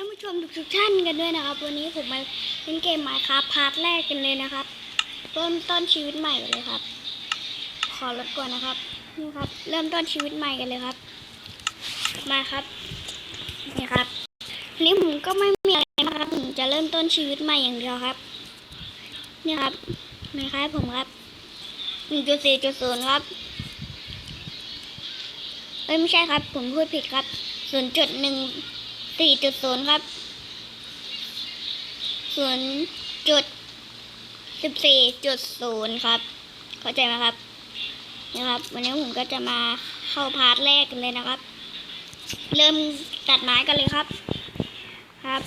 านผู้ชมทุกท่านกันด้วยนะครับ วันนี้ผมมาเล่นเกมมาครับพาร์ทแรกกันเลยนะครับเริ่มต้นชีวิตใหม่กันเลยครับ ขอลดก่อนนะครับนี่ครับ เริ่มต้นชีวิตใหม่กันเลยครับ มาครับนี่ครับวันนี้ผมก็ไม่มีอะไรมากครับผมจะเริ่มต้นชีวิตใหม่อย่างเดียวครับนี่ครับนะครับผมครับหนึ่งจุดสี่จุดศูนย์ครับเอ้ยไม่ใช่ครับ ผมพูดผิดครับศูนย์จุดหนึ่ง สี่จุดศูนย์ครับศูนย์จุดสิบสี่จุดศูนย์ครับ เข้าใจไหมครับนี่ครับ วันนี้ผมก็จะมาเข้าพาร์ทแรกกันเลยนะครับ เริ่มตัดไม้กันเลยครับ ครับ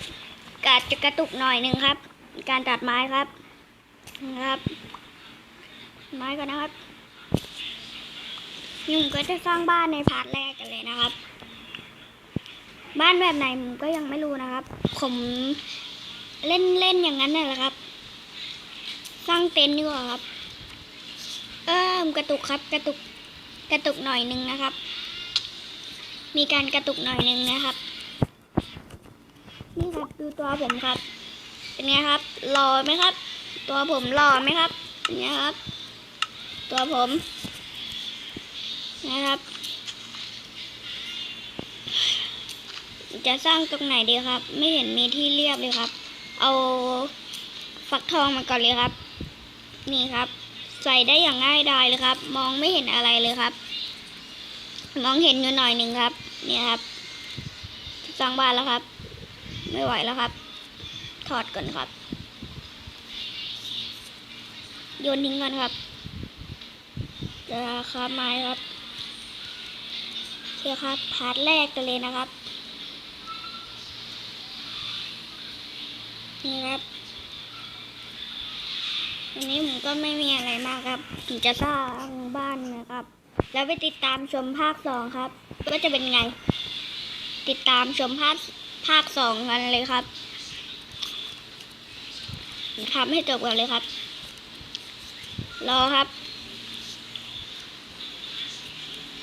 กาดจะกระตุกหน่อยหนึ่งครับ การตัดไม้ครับนะครับ ไม้ก่อนนะครับนี่ผมก็จะสร้างบ้านในพาร์ทแรกกันเลยนะครับ บ้านแบบไหนผมก็ยังไม่รู้นะครับ ผมเล่นเล่นอย่างนั้นนี่แหละครับ สร้างเต็นท์ดีกว่าครับ เออกระตุกครับ กระตุกกระตุกหน่อยหนึงนะครับ มีการกระตุกหน่อยหนึงนะครับ นี่ครับดูตัวผมครับ เป็นไงครับหล่อไหมครับ ตัวผมหล่อไหมครับเป็นไงครับ ตัวผมนะครับ จะสร้างตรงไหนดีครับ ไม่เห็นมีที่เรียบเลยครับ เอาฟักทองมาก่อนเลยครับ นี่ครับ ใส่ได้อย่างง่ายดายเลยครับ มองไม่เห็นอะไรเลยครับ มองเห็นอยู่หน่อยหนึ่งครับเนี่ยครับ สร้างบ้านแล้วครับ ไม่ไหวแล้วครับ ถอดก่อนครับ โยนทิ้งก่อนครับ จะค้าไม้ครับโอเคครับพาร์ทแรกกันเลยนะครับ นี่ครับวันนี้ผมก็ไม่มีอะไรมากครับผมจะสร้างบ้านนะครับ แล้วไปติดตามชมภาคสองครับก็จะเป็นไง ติดตามชมภาคภาคสองกันเลยครับทำให้จบกันเลยครับ รอครับ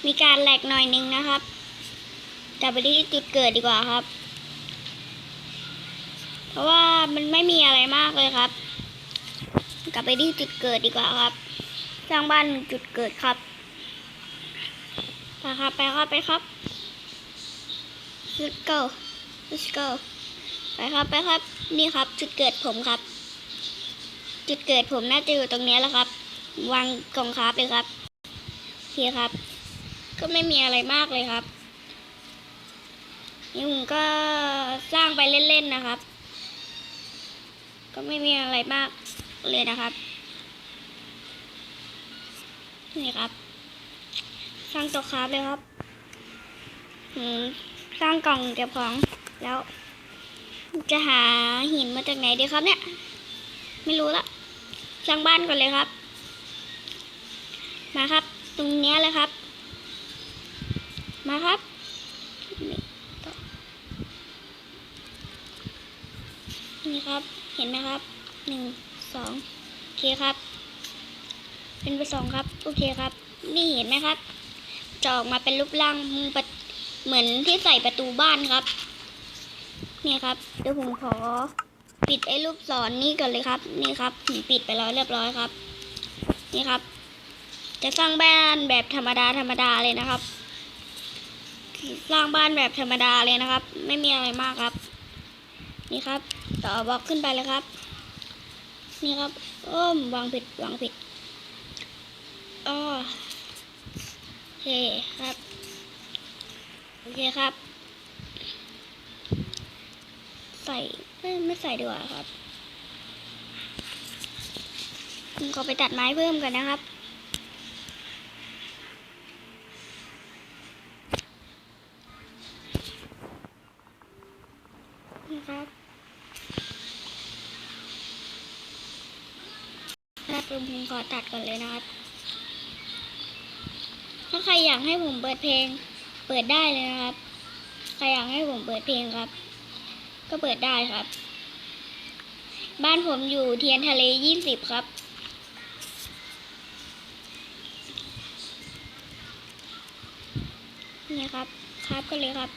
มีการแหลกหน่อยนึงนะครับจะไปที่จุดเกิดดีกว่าครับ เพราะว่ามันไม่มีอะไรมากเลยครับ กลับไปที่จุดเกิดดีกว่าครับ สร้างบ้านจุดเกิดครับไปครับไปครับไปครับ let's go let's go ไปครับไปครับ นี่ครับ จุดเกิดผมครับ จุดเกิดผมน่าจะอยู่ตรงนี้แล้วครับ วางกล่องครับเลยครับโอเคครับ ก็ไม่มีอะไรมากเลยครับนี่ผมก็สร้างไปเล่นๆนะครับ ก็ไม่มีอะไรมากเลยนะครับ นี่ครับ สร้างตัวคราฟเลยครับอืมสร้างกล่องเก็บของแล้ว จะหาหินมาจากไหนดีครับเนี่ย ไม่รู้ละสร้างบ้านก่อนเลยครับ มาครับ ตรงนี้เลยครับ มาครับนี่ครับ เห็นไหมครับหนึ่งสองโอเคครับ เป็นไปสองครับ โอเคครับ นี่เห็นไหมครับจะออกมาเป็นรูปร่างเหมือนที่ใส่ประตูบ้านครับ นี่ครับ เดี๋ยวผมขอปิดไอ้รูปศรนี่ก่อนเลยครับ นี่ครับผมปิดไปแล้วเรียบร้อยครับ นี่ครับ จะสร้างบ้านแบบธรรมดาธรรมดาเลยนะครับ สร้างบ้านแบบธรรมดาเลยนะครับ ไม่มีอะไรมากครับ นี่ครับ ต่อบล็อกขึ้นไปเลยครับ นี่ครับโอ้มวางผิดวางผิดอ๋อโอเคครับ โอเคครับ ใส่ไม่ไม่ใส่ดีกว่าครับผมขอไปตัดไม้เพิ่มกันนะครับนะครับ ครับผมขอตัดก่อนเลยนะครับ ถ้าใครอยากให้ผมเปิดเพลง เปิดได้เลยนะครับ ใครอยากให้ผมเปิดเพลงครับ ก็เปิดได้ครับ บ้านผมอยู่เทียนทะเลยี่สิบครับนี่ครับ ครับก็เลยครับ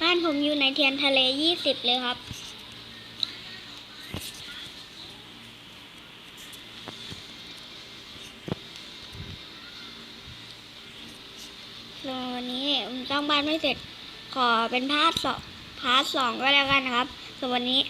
บ้านผมอยู่ในเทียนทะเลยี่สิบเลยครับ แล้ว วันนี้ผมสร้างบ้านไม่เสร็จ ขอเป็นพาร์ทสองพาร์ทสองก็แล้วกันนะครับส่วนวันนี้